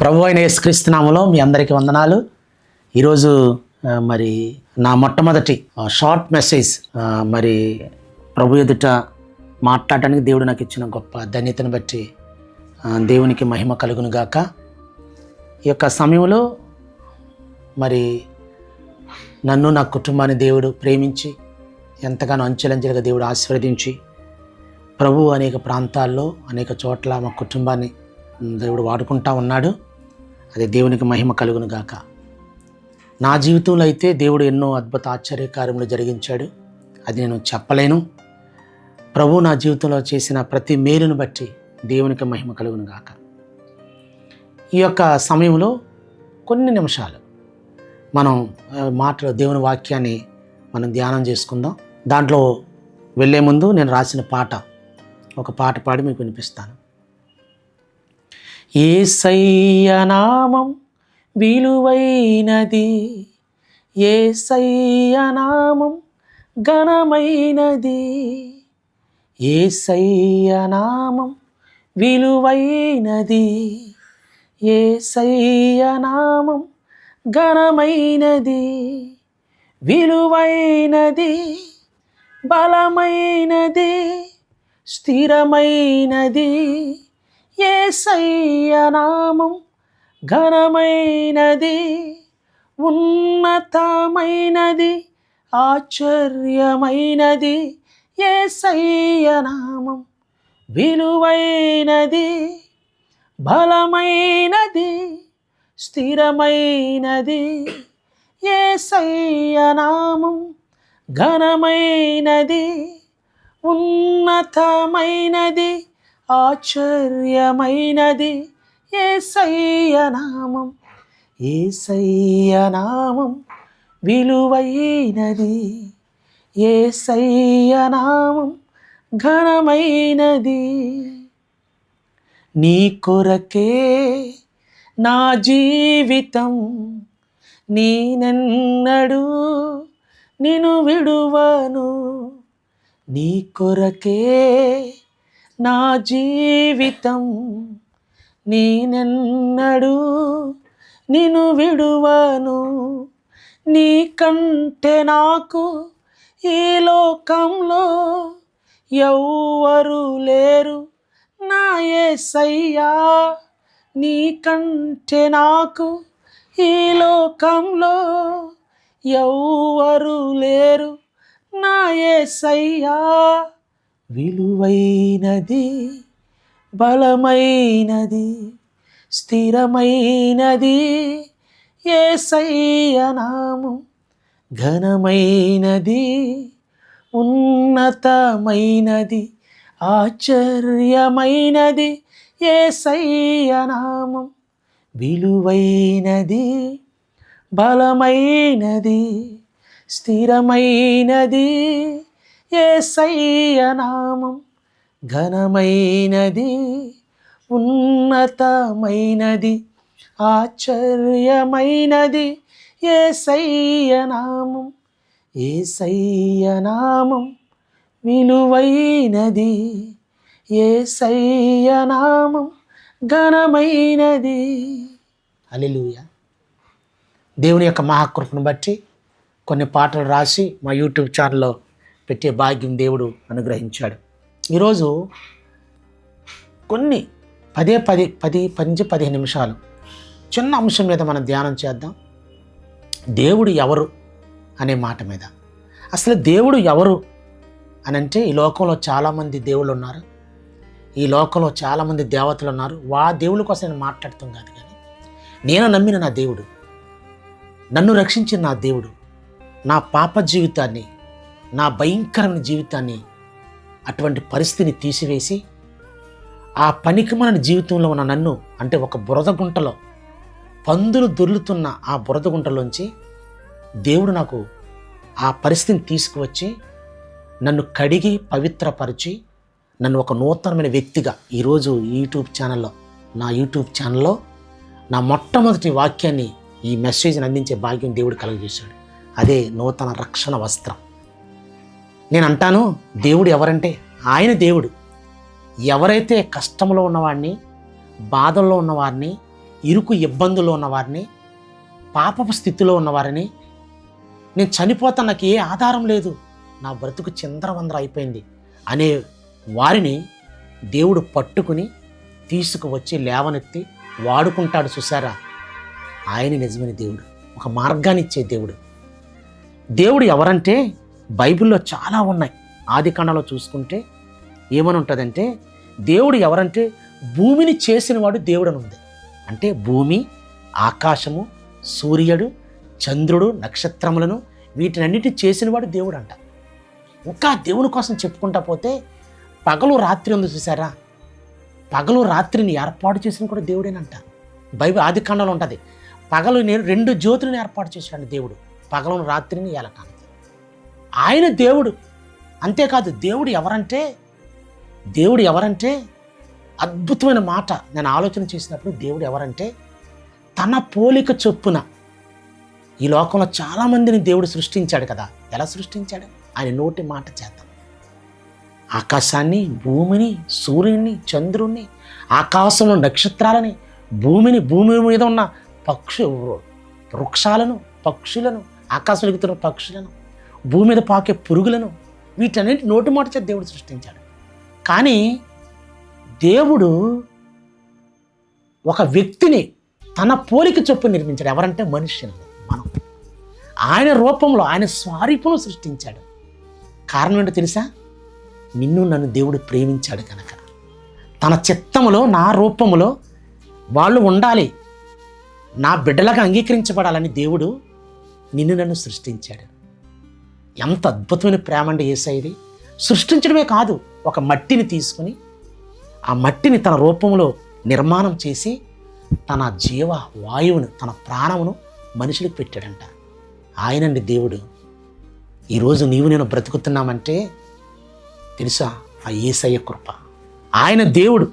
ప్రభు అయిన యేసుక్రీస్తునామలో మీ అందరికీ వందనాలు. ఈరోజు మరి నా మొట్టమొదటి షార్ట్ మెసేజ్ మరి ప్రభు ఎదుట మాట్లాడటానికి దేవుడు నాకు ఇచ్చిన గొప్ప ధన్యతను బట్టి దేవునికి మహిమ కలుగును గాక. ఈ యొక్క సమయంలో మరి నన్ను నా కుటుంబాన్ని దేవుడు ప్రేమించి ఎంతగానో అంచెలంచెలుగా దేవుడు ఆశీర్వదించి ప్రభు అనేక ప్రాంతాల్లో అనేక చోట్ల మా కుటుంబాన్ని దేవుడు వాడుకుంటా ఉన్నాడు. అది దేవునికి మహిమ కలుగును గాక. నా జీవితంలో అయితే దేవుడు ఎన్నో అద్భుత ఆశ్చర్యకార్యములు జరిగించాడు. అది నేను చెప్పలేను. ప్రభు నా జీవితంలో చేసిన ప్రతి మేలును బట్టి దేవునికి మహిమ కలుగును గాక. ఈ యొక్క సమయంలో కొన్ని నిమిషాలు మనం మాటలు దేవుని వాక్యాన్ని మనం ధ్యానం చేసుకుందాం. దాంట్లో వెళ్ళే ముందు నేను రాసిన పాట ఒక పాట పాడి మీకు వినిపిస్తాను. ఏసయ్య నామం విలువైనది. ఏసయ్య నామం ఘనమైనది. ఏసయ్య నామం విలువైనది. ఏసయ్య నామం ఘనమైనది. విలువైనది బలమైనది స్థిరమైనది. నామం ఘనమైనది ఉన్నతమైనది ఆశ్చర్యమైనది. ఏసయ్య నామం విలువైనది బలమైనది స్థిరమైనది. ఏసయ్య నామం ఘనమైనది ఉన్నతమైనది ఆశ్చర్యమైనది. ఏసయ్య నామం ఏసయ్య నామం విలువైనది. ఏసయ్య నామం ఘనమైనది. నీ కొరకే నా జీవితం నేనెన్నడూ నిన్ను విడువను. నీ కొరకే నా జీవితం నేనెన్నడూ నిన్ను విడువను. నీ కంటే నాకు ఈ లోకంలో ఎవ్వరు లేరు. నా యేసయ్యా నీ కంటే నాకు ఈ లోకంలో ఎవ్వరు లేరు. నా యేసయ్యా విలువైనది బలమైనది స్థిరమైనది. ఏసయ్య ఘనమైనది ఉన్నతమైనది ఆశ్చర్యమైనది. ఏసయ్య విలువైనది బలమైనది స్థిరమైనది. నామం ఘనమైనది ఉన్నతమైనది ఆశ్చర్యమైనది. ఏసయ్య నామం ఏసయ్య నామం విలువైనది. ఏసయ్య నామం ఘనమైనది. అలెలుయ దేవుని యొక్క మహాకృపను బట్టి కొన్ని పాటలు రాసి మా యూట్యూబ్ ఛానల్లో పెట్టే భాగ్యం దేవుడు అనుగ్రహించాడు. ఈరోజు కొన్ని పదే పది పది పది నుంచి పదిహేను నిమిషాలు చిన్న అంశం మీద మనం ధ్యానం చేద్దాం. దేవుడు ఎవరు అనే మాట మీద. అసలు దేవుడు ఎవరు అని అంటే ఈ లోకంలో చాలామంది దేవుళ్ళు ఉన్నారు. ఈ లోకంలో చాలామంది దేవతలు ఉన్నారు. వా దేవుళ్ళ కోసం నేను మాట్లాడుతాం కాదు కానీ నేను నమ్మిన నా దేవుడు నన్ను రక్షించిన నా దేవుడు నా పాప జీవితాన్ని నా భయంకరమైన జీవితాన్ని అటువంటి పరిస్థితిని తీసివేసి ఆ పనికిమాలిన జీవితంలో ఉన్న నన్ను అంటే ఒక బురద గుంటలో పందులు దొర్లుతున్న ఆ బురద గుంటలోంచి దేవుడు నాకు ఆ పరిస్థితిని తీసుకువచ్చి నన్ను కడిగి పవిత్రపరిచి నన్ను ఒక నూతనమైన వ్యక్తిగా ఈరోజు యూట్యూబ్ ఛానల్లో నా యూట్యూబ్ ఛానల్లో నా మొట్టమొదటి వాక్యాన్ని ఈ మెసేజ్ని అందించే భాగ్యం దేవుడు కలుగజేశాడు. అదే నూతన రక్షణ వస్త్రం. నేను అంటాను దేవుడు ఎవరంటే ఆయన దేవుడు. ఎవరైతే కష్టంలో ఉన్నవాడిని బాధల్లో ఉన్నవారిని ఇరుకు ఇబ్బందుల్లో ఉన్నవారిని పాపపు స్థితిలో ఉన్నవారిని నేను చనిపోతా నాకు ఏ ఆధారం లేదు. నా బ్రతుకు చిందరవందర అయిపోయింది అనే వారిని దేవుడు పట్టుకుని తీసుకువచ్చి లేవనెత్తి వాడుకుంటాడు చూసారా ఆయన నిజమైన దేవుడు. ఒక మార్గాన్ని ఇచ్చే దేవుడు. దేవుడు ఎవరంటే బైబిల్లో చాలా ఉన్నాయి. ఆది కాండంలో చూసుకుంటే ఏమని ఉంటుందంటే దేవుడు ఎవరంటే భూమిని చేసినవాడు దేవుడు అని ఉంది అంటే భూమి ఆకాశము సూర్యుడు చంద్రుడు నక్షత్రములను వీటినన్నిటి చేసినవాడు దేవుడు అంట ఇంకా దేవుని కోసం చెప్పుకుంటా పోతే పగలు రాత్రి ఉంది చూసారా? పగలు రాత్రిని ఏర్పాటు చేసిన కూడా దేవుడేనంట. బైబిల్ ఆది కాండంలో ఉంటుంది. పగలు నేను రెండు జ్యోతులను ఏర్పాటు చేశాడు దేవుడు. పగలను రాత్రిని ఏలటానికి ఆయన దేవుడు. అంతేకాదు దేవుడు ఎవరంటే దేవుడు ఎవరంటే అద్భుతమైన మాట నేను ఆలోచన చేసినప్పుడు దేవుడు ఎవరంటే తన పోలిక చొప్పున ఈ లోకంలో చాలామందిని దేవుడు సృష్టించాడు కదా. ఎలా సృష్టించాడు? ఆయన నోటి మాట చేత. ఆకాశాన్ని భూమిని సూర్యుని చంద్రుణ్ణి ఆకాశంలో నక్షత్రాలని భూమిని భూమి మీద ఉన్న పక్షు వృక్షాలను పక్షులను ఆకాశంలో ఎగుతున్న పక్షులను. భూమి మీద పాకే పురుగులను వీటన్నిటి నోటి మాట చేత దేవుడు సృష్టించాడు. కానీ దేవుడు ఒక వ్యక్తిని తన పోలిక చొప్పున నిర్మించాడు. ఎవరంటే మనుష్యుని మనం. ఆయన రూపంలో ఆయన స్వరూపం సృష్టించాడు. కారణం ఏంటో తెలుసా? నిన్ను నన్ను దేవుడు ప్రేమించాడు కనుక తన చిత్తములో నా రూపములో వాళ్ళు ఉండాలి. నా బిడ్డలకు అంగీకరించబడాలని దేవుడు నిన్ను నన్ను సృష్టించాడు. ఎంత అద్భుతమైన ప్రేమ అండి ఏసైది సృష్టించడమే కాదు ఒక మట్టిని తీసుకుని ఆ మట్టిని తన రూపంలో నిర్మాణం చేసి తన జీవ వాయువును తన ప్రాణమును మనుషులకు పెట్టాడంట. ఆయనండి దేవుడు. ఈరోజు నీవు నేను బ్రతుకుతున్నామంటే తెలుసా? ఆ ఏసయ్య కృప. ఆయన దేవుడు.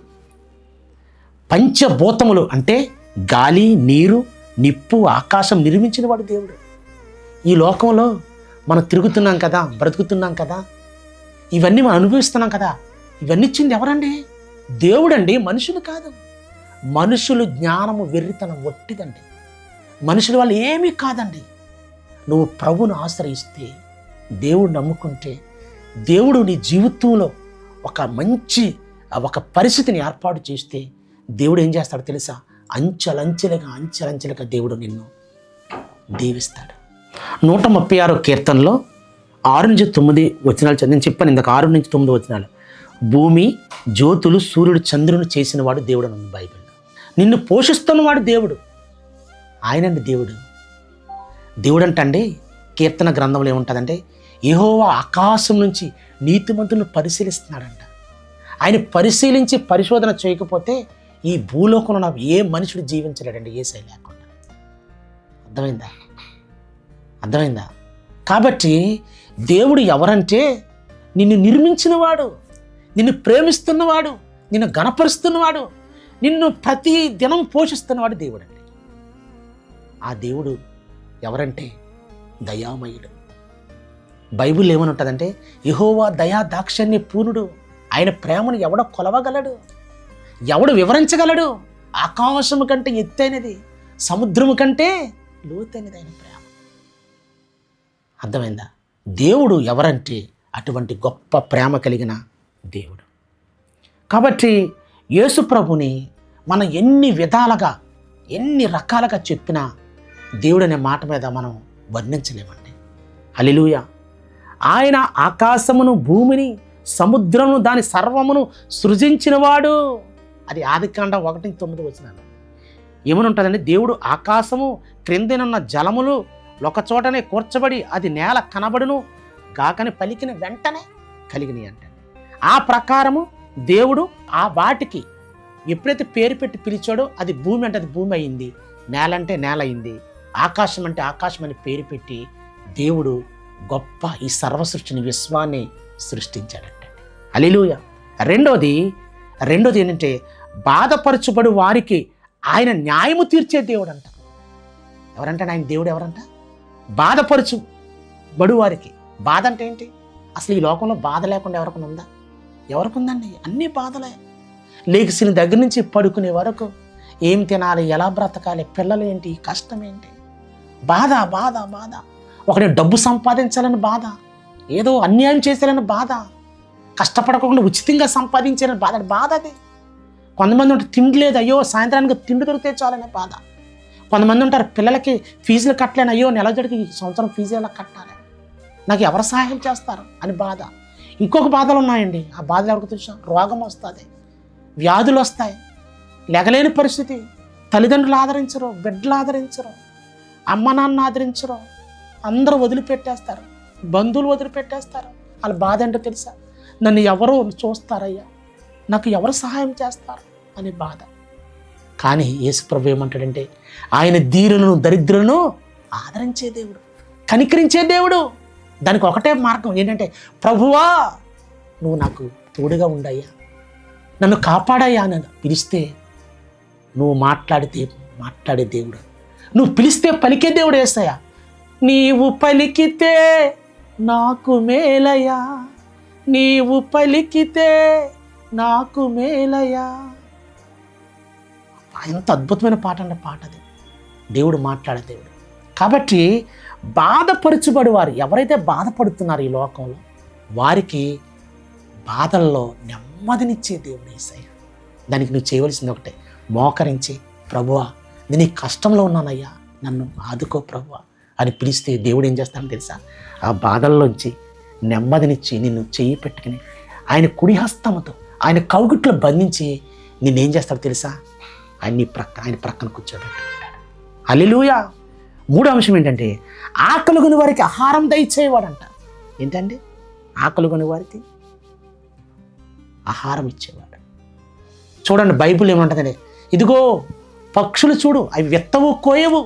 పంచభూతములు అంటే గాలి నీరు నిప్పు ఆకాశం నిర్మించిన వాడు దేవుడు. ఈ లోకంలో మనం తిరుగుతున్నాం కదా బ్రతుకుతున్నాం కదా ఇవన్నీ మనం అనుభవిస్తున్నాం కదా ఇవన్నీ ఇచ్చింది ఎవరండి? దేవుడండి మనుషులు కాదు. మనుషులు జ్ఞానము వెర్రితనం ఒట్టిదండి. మనుషుల వల్ల ఏమీ కాదండి. నువ్వు ప్రభును ఆశ్రయిస్తే దేవుడు నమ్ముకుంటే దేవుడు నీ జీవితంలో ఒక మంచి ఒక పరిస్థితిని ఏర్పాటు చేస్తే దేవుడు ఏం చేస్తాడో తెలుసా? అంచెలంచెలుగా అంచెలంచెలుగా దేవుడు నిన్ను దీవిస్తాడు. నూట ముప్పై ఆరో కీర్తనలో ఆరు నుంచి తొమ్మిది వచనాలు నేను చెప్పాను ఇందాక ఆరు నుంచి తొమ్మిది వచనాలు. భూమి జ్యోతులు సూర్యుడు చంద్రుని చేసినవాడు దేవుడు అని ఉంది బైబిల్లో నిన్ను పోషిస్తున్నవాడు దేవుడు. ఆయనండి దేవుడు. దేవుడు అంటండి కీర్తన గ్రంథంలో ఏముంటుందంటే ఏహోవా ఆకాశం నుంచి నీతిమంతులను పరిశీలిస్తున్నాడంట. ఆయన పరిశీలించి పరిశోధన చేయకపోతే ఈ భూలోకంలో నాకు ఏ మనుషుడు జీవించలేడండి ఏ శైలి లేకుండా. అర్థమైందా? అర్థమైందా? కాబట్టి దేవుడు ఎవరంటే నిన్ను నిర్మించినవాడు నిన్ను ప్రేమిస్తున్నవాడు నిన్ను గణపరుస్తున్నవాడు నిన్ను ప్రతి దినం పోషిస్తున్నవాడు దేవుడు అండి ఆ దేవుడు ఎవరంటే? దయామయుడు. బైబిల్ ఏమని ఉంటుందంటే యహోవా దయా దాక్షణ్య పూర్ణుడు ఆయన ప్రేమను ఎవడ కొలవగలడు? ఎవడు వివరించగలడు? ఆకాశము కంటే ఎత్తైనది సముద్రము కంటే లోతైనది ఆయన ప్రేమ. అర్థమైందా? దేవుడు ఎవరంటే అటువంటి గొప్ప ప్రేమ కలిగిన దేవుడు. కాబట్టి యేసుప్రభుని మనం ఎన్ని విధాలుగా ఎన్ని రకాలుగా చెప్పినా దేవుడు అనే మాట మీద మనం వర్ణించలేమండి. అలిలుయ ఆయన ఆకాశమును భూమిని సముద్రమును దాని సర్వమును సృజించినవాడు. అది ఆదికాండం ఒకటి తొమ్మిది వచ్చినాను. ఏమని ఉంటుందండి దేవుడు ఆకాశము క్రిందనున్న జలములు ఒకచోటనే కూర్చబడి అది నేల కనబడును గాకని పలికిన వెంటనే కలిగినాయి అంట ఆ ప్రకారము దేవుడు ఆ వాటికి ఎప్పుడైతే పేరు పెట్టి పిలిచాడో అది భూమి అంటే అది భూమి అయింది నేల అంటే నేల అయింది ఆకాశం అంటే ఆకాశం అని పేరు పెట్టి దేవుడు గొప్ప ఈ సర్వసృష్టిని విశ్వాన్ని సృష్టించాడంట. అలిలుయ రెండోది రెండోది ఏంటంటే బాధపరచుబడు వారికి ఆయన న్యాయము తీర్చే దేవుడు అంట ఎవరంటే ఆయన? దేవుడు ఎవరంట? బాధపరచు బడువారికి. బాధ అంటే ఏంటి అసలు ఈ లోకంలో బాధ లేకుండా ఎవరికైనా ఉందా? ఎవరికి ఉందండి అన్ని బాధలే. లేచిన దగ్గర నుంచి పడుకునే వరకు ఏం తినాలి? ఎలా బ్రతకాలి? పిల్లలు ఏంటి కష్టం ఏంటి బాధ బాధ బాధ. ఒకటి డబ్బు సంపాదించాలని బాధ. ఏదో అన్యాయం చేశారని బాధ. కష్టపడకుండా ఉచితంగా సంపాదించాలని బాధ. బాధ అది. కొంతమంది ఉంటే తిండి లేదు. అయ్యో సాయంత్రానికి తిండి దొరికితే చాలనే బాధ. కొంతమంది ఉంటారు పిల్లలకి ఫీజులు కట్టలేను అయ్యో నెల జడికి ఈ సంవత్సరం ఫీజు ఎలా కట్టాలి? నాకు ఎవరు సహాయం చేస్తారు అని బాధ. ఇంకొక బాధలు ఉన్నాయండి. ఆ బాధలు ఎవరికి తెలుసా? రోగం వస్తుంది వ్యాధులు వస్తాయి. లెగలేని పరిస్థితి. తల్లిదండ్రులు ఆదరించరు బిడ్డలు ఆదరించరు అమ్మ నాన్న ఆదరించరు. అందరూ వదిలిపెట్టేస్తారు బంధువులు వదిలిపెట్టేస్తారు. వాళ్ళ బాధ ఏంటో తెలుసా? నన్ను ఎవరు చూస్తారయ్యా? నాకు ఎవరు సహాయం చేస్తారు? అనే బాధ. కానీ యేసుప్రభు ఏమంటాడంటే ఆయన ధీరులను దరిద్రులను ఆదరించే దేవుడు కనికరించే దేవుడు. దానికి ఒకటే మార్గం ఏంటంటే ప్రభువా నువ్వు నాకు తోడుగా ఉండయ్యా. నన్ను కాపాడయ్యా నన్ను పిలిస్తే నువ్వు మాట్లాడితే మాట్లాడే దేవుడు. నువ్వు పిలిస్తే పలికే దేవుడు వేస్తాయా నీవు పలికితే నాకు మేలయ్యా. నీవు పలికితే నాకు మేలయ్యా. ఎంత అద్భుతమైన పాట అంటే పాట అది. దేవుడు మాట్లాడే దేవుడు. కాబట్టి బాధపరచుబడి వారు ఎవరైతే బాధపడుతున్నారు ఈ లోకంలో వారికి బాధల్లో నెమ్మదినిచ్చే దేవుడు ఏసయ్య. దానికి నువ్వు చేయవలసింది ఒకటే మోకరించి ప్రభువా నేను ఈ కష్టంలో ఉన్నానయ్యా నన్ను ఆదుకో ప్రభువా అని పిలిస్తే దేవుడు ఏం చేస్తాడో తెలుసా? ఆ బాధల్లోంచి నెమ్మదినిచ్చి నిన్ను చెయ్యి పెట్టుకుని ఆయన కుడిహస్తముతో ఆయన కౌగుట్లో బంధించి నిన్నేం చేస్తాడో తెలుసా? అన్ని ప్రక్క ఆయన ప్రక్కన కూర్చోబెట్టు అల్లెలుయా మూడో అంశం ఏంటంటే ఆకలి కొని వారికి ఆహారం దయచేవాడంట ఏంటండి? ఆకలి కొని వారికి ఆహారం ఇచ్చేవాడు. చూడండి బైబుల్ ఏమంటుందండి? ఇదిగో పక్షులు చూడు అవి వెత్తవు కోయవు.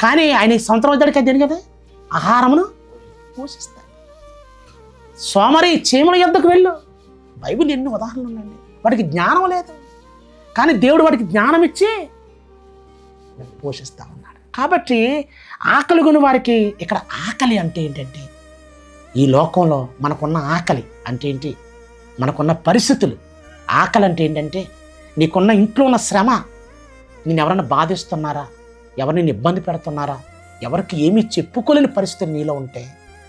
కానీ ఆయన సంవత్సరం వచ్చాడికి అది కదా ఆహారమును పోషిస్తాయి. సోమరి చీమల యొద్దకు వెళ్ళు. బైబిల్ ఎన్ని ఉదాహరణలు ఉన్నాయండి. వాడికి జ్ఞానం లేదు. కానీ దేవుడు వాడికి జ్ఞానం ఇచ్చి పోషిస్తా ఉన్నాడు. కాబట్టి ఆకలి కొని వారికి ఇక్కడ ఆకలి అంటే ఏంటంటే ఈ లోకంలో మనకున్న ఆకలి అంటే ఏంటి? మనకున్న పరిస్థితులు. ఆకలి అంటే ఏంటంటే నీకున్న ఇంట్లో ఉన్న శ్రమ. నేను ఎవరైనా బాధిస్తున్నారా? ఎవరిని ఇబ్బంది పెడుతున్నారా? ఎవరికి ఏమీ చెప్పుకోలేని పరిస్థితి నీలో ఉంటే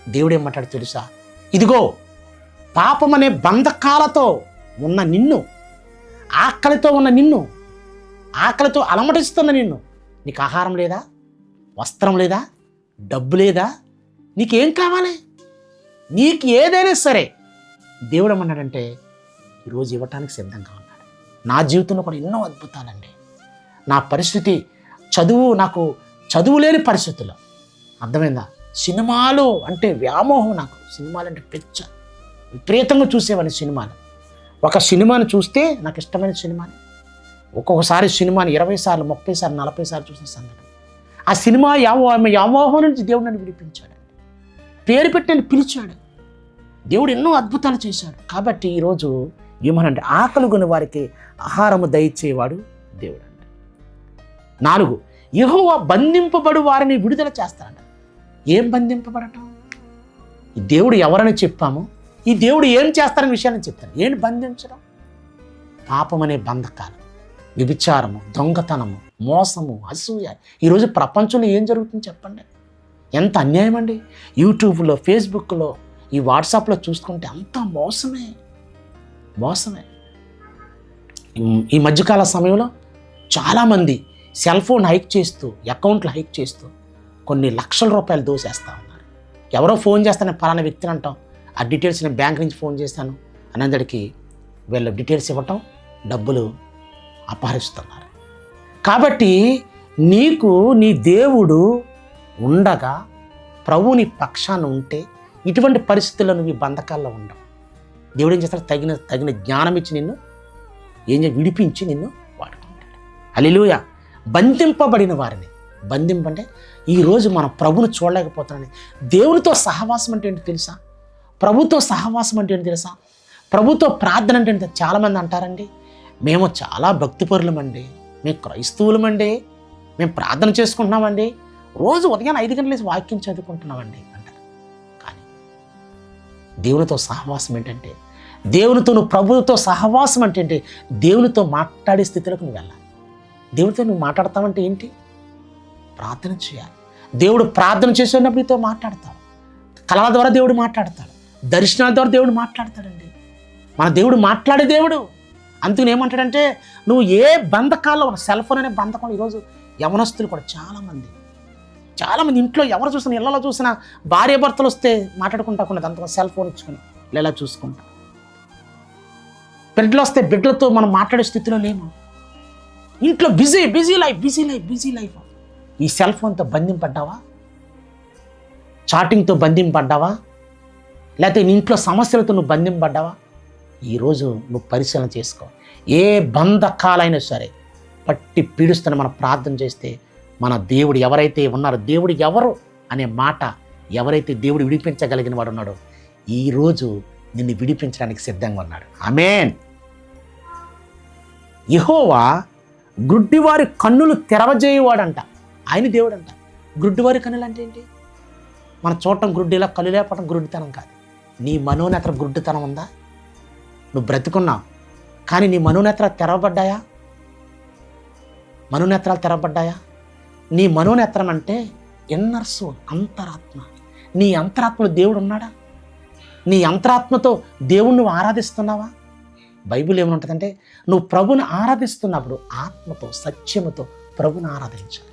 దేవుడు ఏమంటాడు తెలుసా? ఇదిగో పాపం అనే బంధకాలతో ఉన్న నిన్ను ఆకలితో ఉన్న నిన్ను ఆకలితో అలమటిస్తున్న నిన్ను. నీకు ఆహారం లేదా? వస్త్రం లేదా? డబ్బు లేదా? నీకేం కావాలి? నీకు ఏదైనా సరే. దేవుడు ఏమన్నాడంటే ఈరోజు ఇవ్వటానికి సిద్ధంగా ఉన్నాడు. నా జీవితంలో కూడా ఎన్నో అద్భుతాలండి. నా పరిస్థితి చదువు నాకు చదువు లేని పరిస్థితుల్లో. అర్థమైందా? సినిమాలు అంటే వ్యామోహం నాకు. సినిమాలు అంటే పిచ్చ. విపరీతంగా చూసేవాడిని సినిమాలు. ఒక సినిమాను చూస్తే నాకు ఇష్టమైన సినిమాని ఒక్కొక్కసారి సినిమాని ఇరవై సార్లు ముప్పై సార్లు నలభై సార్లు చూసిన సంఘటన. ఆ సినిమా యావో ఆమె యామోహం నుంచి దేవుడు నన్ను విడిపించాడు పేరు పెట్టి నన్ను పిలిచాడు. దేవుడు ఎన్నో అద్భుతాలు చేశాడు. కాబట్టి ఈరోజు ఏమనంటే ఆకలి కొని వారికి ఆహారము దయచేవాడు దేవుడు అంట. నాలుగు యహోవా బంధింపబడు వారిని విడుదల చేస్తాడంట. ఏం బంధింపబడటం? దేవుడు ఎవరని చెప్పామో? ఈ దేవుడు ఏం చేస్తారని విషయాన్ని చెప్తాను ఏంటి బంధించడం? పాపం అనే బంధకాలు విభిచారము దొంగతనము మోసము అసూయ. ఈరోజు ప్రపంచంలో ఏం జరుగుతుంది చెప్పండి. ఎంత అన్యాయం అండి? యూట్యూబ్లో ఫేస్బుక్లో ఈ వాట్సాప్లో చూసుకుంటే అంతా మోసమే. మోసమే. ఈ- ఈ మధ్యకాల సమయంలో చాలామంది సెల్ ఫోన్ హైక్ చేస్తూ అకౌంట్లు హైక్ చేస్తూ కొన్ని లక్షల రూపాయలు దోసేస్తూ ఉన్నారు. ఎవరో ఫోన్ చేస్తానే పలానా వ్యక్తిని అంటాం. ఆ డీటెయిల్స్ నేను బ్యాంక్ నుంచి ఫోన్ చేస్తాను అనేందరికి వీళ్ళ డీటెయిల్స్ ఇవ్వటం డబ్బులు అపహరిస్తున్నారు. కాబట్టి నీకు నీ దేవుడు ఉండగా ప్రభు నీ పక్షాన ఉంటే ఇటువంటి పరిస్థితుల్లో నువ్వు ఈ బంధకాల్లో ఉండవు. దేవుడు ఏం చేస్తాడు? తగిన తగిన జ్ఞానం ఇచ్చి నిన్ను ఏం విడిపించి నిన్ను వాడుకుంటాడు. అలిలుయ బంధింపబడిన వారిని. బంధింపంటే ఈరోజు మనం ప్రభును చూడలేకపోతున్నాని దేవునితో సహవాసం అంటే ఏంటి తెలుసా? ప్రభుత్వ సహవాసం అంటే ఏంటి తెలుసా? ప్రభుత్వ ప్రార్థన అంటే ఏంటి? చాలామంది అంటారండి మేము చాలా భక్తిపరులమండి మేము క్రైస్తవులమండి మేము ప్రార్థన చేసుకుంటున్నామండి రోజు ఉదయం ఐదు గంటల వాక్యం చదువుకుంటున్నామండి అంటారు. కానీ దేవునితో సహవాసం ఏంటంటే దేవునితో నువ్వు ప్రభువుతో సహవాసం అంటే ఏంటి? దేవునితో మాట్లాడే స్థితిలోకి నువ్వు వెళ్ళాలి. దేవుడితో నువ్వు మాట్లాడతావంటే ఏంటి? ప్రార్థన చేయాలి. దేవుడు ప్రార్థన చేసేటప్పుడు నీతో మాట్లాడతాడు. కళల ద్వారా దేవుడు మాట్లాడతాడు. దర్శనాల ద్వారా దేవుడు మాట్లాడతాడండి. మన దేవుడు మాట్లాడే దేవుడు. అందుకని ఏమంటాడంటే నువ్వు ఏ బంధకాల్లో ఉన్న సెల్ ఫోన్ అనే బంధకం ఈరోజు యవనస్తులు కూడా చాలామంది. చాలామంది ఇంట్లో ఎవరు చూసినా ఇళ్ళలో చూసినా భార్య భర్తలు వస్తే మాట్లాడుకుంటా కూడా అంతగా సెల్ ఫోన్ ఇచ్చుకుని ఇలా చూసుకుంటా. బిడ్డలు వస్తే బిడ్డలతో మనం మాట్లాడే స్థితిలో లేము. ఇంట్లో busy busy life busy life busy life ఈ సెల్ ఫోన్తో బంధింపడ్డావా చాటింగ్తో బంధింపడ్డావా లేకపోతే నీ ఇంట్లో సమస్యలతో నువ్వు బంధింపడ్డావా ఈరోజు నువ్వు పరిశీలన చేసుకో. ఏ బంధకాలైనా సరే పట్టి పీడుస్తున్న మనం ప్రార్థన చేస్తే మన దేవుడు ఎవరైతే ఉన్నారో దేవుడు ఎవరు అనే మాట ఎవరైతే దేవుడు విడిపించగలిగిన వాడు ఉన్నాడో ఈరోజు నిన్ను విడిపించడానికి సిద్ధంగా ఉన్నాడు. ఆమెన్. యహోవా గుడ్డివారి కన్నులు తెరవజేయవాడంట. ఆయన దేవుడంట. గుడ్డివారి కన్నులు అంటే ఏంటి? మన చూడటం గుడ్డిలా కళ్ళు లేపటం గుడ్డితనం కాదు. నీ మనోనేత్ర గుడ్డుతనం ఉందా? నువ్వు బ్రతుకున్నావు కానీ నీ మనోనేత్రాలు తెరవబడ్డాయా? మనోనేత్రాలు తెరవబడ్డాయా? నీ మనోనేత్రం అంటే ఇన్నర్ సోల్ అంతరాత్మ. నీ అంతరాత్మలో దేవుడు ఉన్నాడా? నీ అంతరాత్మతో దేవుణ్ణి నువ్వు ఆరాధిస్తున్నావా? బైబిల్ ఏమనుంటుందంటే నువ్వు ప్రభుని ఆరాధిస్తున్నప్పుడు ఆత్మతో సత్యముతో ప్రభుని ఆరాధించాలి.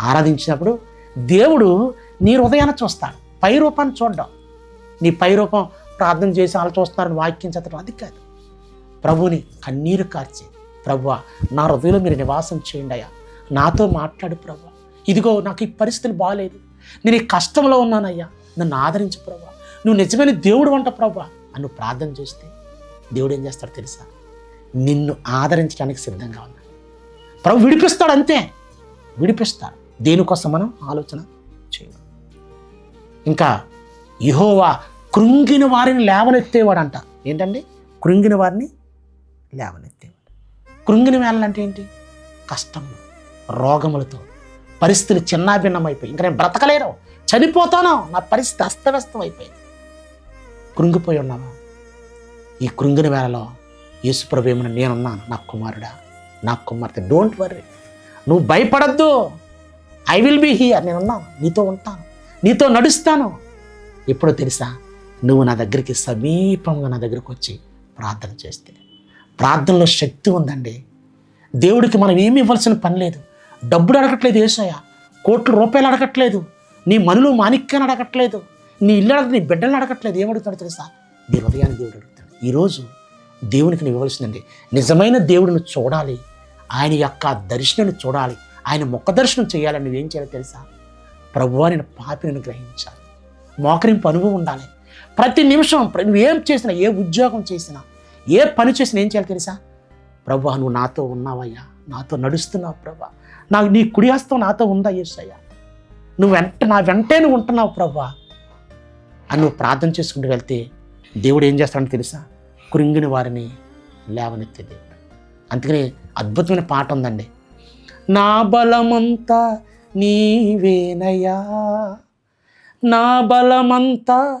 ఆరాధించినప్పుడు దేవుడు నీ హృదయాన్ని చూస్తాడు పై రూపాన్ని చూడడం. నీ పై రూపం ప్రార్థన చేసి వాళ్ళు చూస్తున్నారని వాక్యం చదవడం అది కాదు. ప్రభుని కన్నీరు కార్చి. ప్రభువా నా హృదయంలో మీరు నివాసం చేయండి అయ్యా. నాతో మాట్లాడు ప్రభు ఇదిగో నాకు ఈ పరిస్థితులు బాగాలేదు నేను ఈ కష్టంలో ఉన్నానయ్యా నన్ను ఆదరించు ప్రభు నువ్వు నిజమైన దేవుడు వంట ప్రభు అని ప్రార్థన చేస్తే దేవుడు ఏం చేస్తాడు తెలుసా? నిన్ను ఆదరించడానికి సిద్ధంగా ఉన్నాడు. ప్రభు విడిపిస్తాడు అంతే. విడిపిస్తాడు. దేనికోసం మనం ఆలోచన చేయాలి ఇంకా యహోవా కృంగిన వారిని లేవనెత్తేవాడంట. ఏంటండి? కృంగిన వారిని లేవనెత్తేవాడు. కృంగిన వేళలంటే ఏంటి? కష్టంలో రోగములతో. పరిస్థితులు చిన్నాభిన్నమైపోయి. ఇంకా నేను బ్రతకలేను. చనిపోతాను. నా పరిస్థితి అస్తవ్యస్తం అయిపోయింది కృంగిపోయి ఉన్నావా? ఈ కృంగిన వేళలో యేసుప్రభు ఏమన్నా నేనున్నాను? నా కుమారుడా నా కుమార్తె డోంట్ వర్రీ. నువ్వు భయపడద్దు. I will be here. నేనున్నాను. నీతో ఉంటాను. నీతో నడుస్తాను. ఎప్పుడో తెలుసా? నువ్వు నా దగ్గరికి సమీపంగా నా దగ్గరికి వచ్చి ప్రార్థన చేస్తే. ప్రార్థనలో శక్తి ఉందండి. దేవుడికి మనం ఏమి ఇవ్వాల్సిన పని లేదు. డబ్బులు అడగట్లేదు ఏసయ్య. కోట్ల రూపాయలు అడగట్లేదు. నీ మనులు మాణిక్యాన్ని అడగట్లేదు. నీ ఇల్లు అడగ నీ బిడ్డలను అడగట్లేదు. ఏమడుగుతాడు తెలుసా? నీ హృదయాన్ని దేవుడు అడుగుతాడు. ఈరోజు దేవునికి నువ్వు ఇవ్వవలసిందండి నిజమైన దేవుడిని చూడాలి. ఆయన యొక్క దర్శనను చూడాలి. ఆయన ముఖ దర్శనం చేయాలని నువ్వేం చేయాలో తెలుసా? ప్రభువా నేను పాపిని గ్రహించాలి మోకరింపు అనుభవం ఉండాలి. ప్రతి నిమిషం నువ్వు ఏం చేసినా ఏ ఉద్యోగం చేసినా ఏ పని చేసినా ఏం చేయాలి తెలుసా? ప్రభా నువ్వు నాతో ఉన్నావయ్యా నాతో నడుస్తున్నావు ప్రభా నాకు నీ కుడి నాతో ఉందా యేసయ్యా? నువ్వు వెంట నా వెంటే నువ్వు ఉంటున్నావు ప్రభా. అని నువ్వు ప్రార్థన చేసుకుంటూ వెళ్తే దేవుడు ఏం చేస్తాడో తెలుసా? కృంగిన వారిని లేవనెత్తే దేవుడు. అందుకని అద్భుతమైన పాట ఉందండి. నా బలమంతా నీవేనయ్యా నా బలమంతా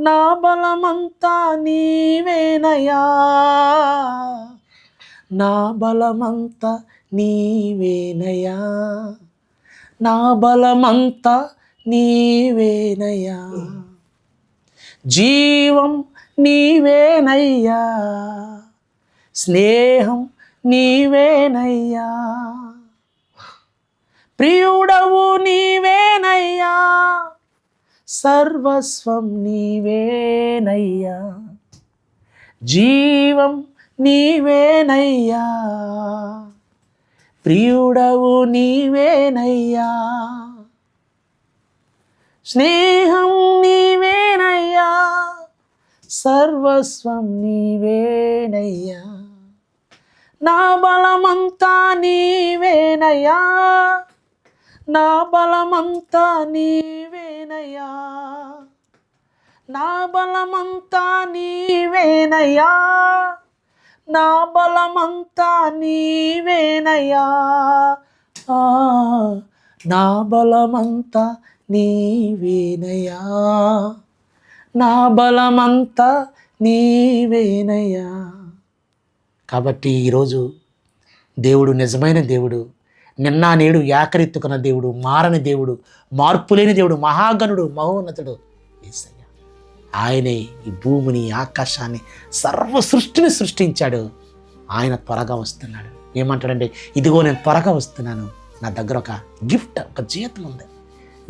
నా బలమంతా నీవేనయా నా బలమంతా నీవేనయా నా బలమంతా నీవేనయా జీవం నీవేనయ్యా. స్నేహం నీవేనయ్యా. ప్రియుడవు నీవేనయ్యా. సర్వస్వం నీవేనయ్యా. జీవం నీవేనయ్యా. ప్రియుడవు నీవేనయ్యా. స్నేహం నీవేనయ్యా. సర్వస్వం నీవేనయ్యా. నా బలమంతా నీవేనయ్యా. నా బలమంతా నీవేనయ్యా. నా బలమంతా నీవేనయ్యా. నా బలమంతా నీవేనయ్యా. ఆ, నా బలమంతా నీవేనయ్యా. నా బలమంతా నీవేనయ్యా. కాబట్టి ఈరోజు దేవుడు నిజమైన దేవుడు నిన్న నేడు ఏకరెత్తుకున్న దేవుడు మారని దేవుడు మార్పులేని దేవుడు మహాగణుడు మహోన్నతుడు ఏసయ్య. ఆయనే ఈ భూమిని ఆకాశాన్ని సర్వ సృష్టిని సృష్టించాడు. ఆయన త్వరగా వస్తున్నాడు. ఏమంటాడంటే ఇదిగో నేను త్వరగా వస్తున్నాను. నా దగ్గర ఒక గిఫ్ట్ ఒక జీతం ఉంది.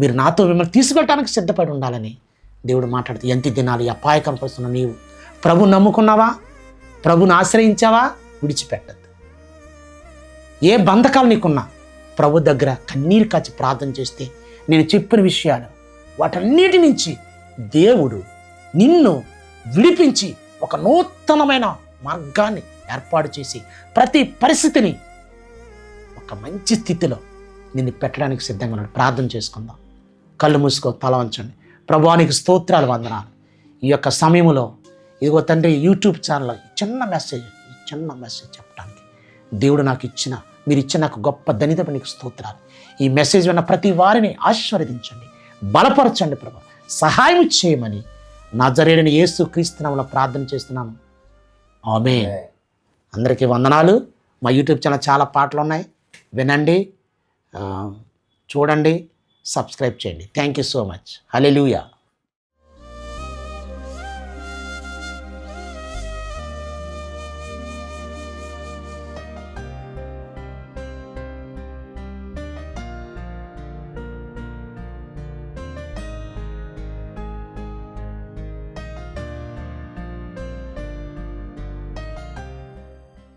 మీరు నాతో మిమ్మల్ని తీసుకెళ్ళడానికి సిద్ధపడి ఉండాలని దేవుడు మాట్లాడుతూ ఎంత దినాలు అపాయకం అపాయకరం నీవు? ప్రభు నమ్ముకున్నావా? ప్రభుని ఆశ్రయించావా? విడిచిపెట్టద్దు. ఏ బంధకాలు నీకున్నా ప్రభు దగ్గర కన్నీరు కాచి ప్రార్థన చేస్తే నేను చెప్పిన విషయాలు వాటన్నిటి నుంచి దేవుడు నిన్ను విడిపించి ఒక నూతనమైన మార్గాన్ని ఏర్పాటు చేసి ప్రతి పరిస్థితిని ఒక మంచి స్థితిలో నిన్ను పెట్టడానికి సిద్ధంగా ఉన్నాడు. ప్రార్థన చేసుకుందాం. కళ్ళు మూసుకో తల వంచండి. ప్రభువానికి స్తోత్రాలు వందనాలు. ఈ యొక్క సమయంలో ఇదిగో తండ్రి యూట్యూబ్ ఛానల్లో చిన్న మెసేజ్ చిన్న మెసేజ్ చెప్పడానికి దేవుడు నాకు ఇచ్చిన మీరు ఇచ్చిన నాకు గొప్ప ధనితపు నీకు స్తోత్రాలు. ఈ మెసేజ్ విన్న ప్రతి వారిని ఆశీర్వదించండి. బలపరచండి ప్రభు. సహాయం చేయమని నా జరిగిన యేసు క్రీస్తునామలో ప్రార్థన చేస్తున్నాను ఆమె అందరికీ వందనాలు. మా యూట్యూబ్ ఛానల్ చాలా పాటలు ఉన్నాయి. వినండి. చూడండి. సబ్స్క్రైబ్ చేయండి. Thank you so much hallelujah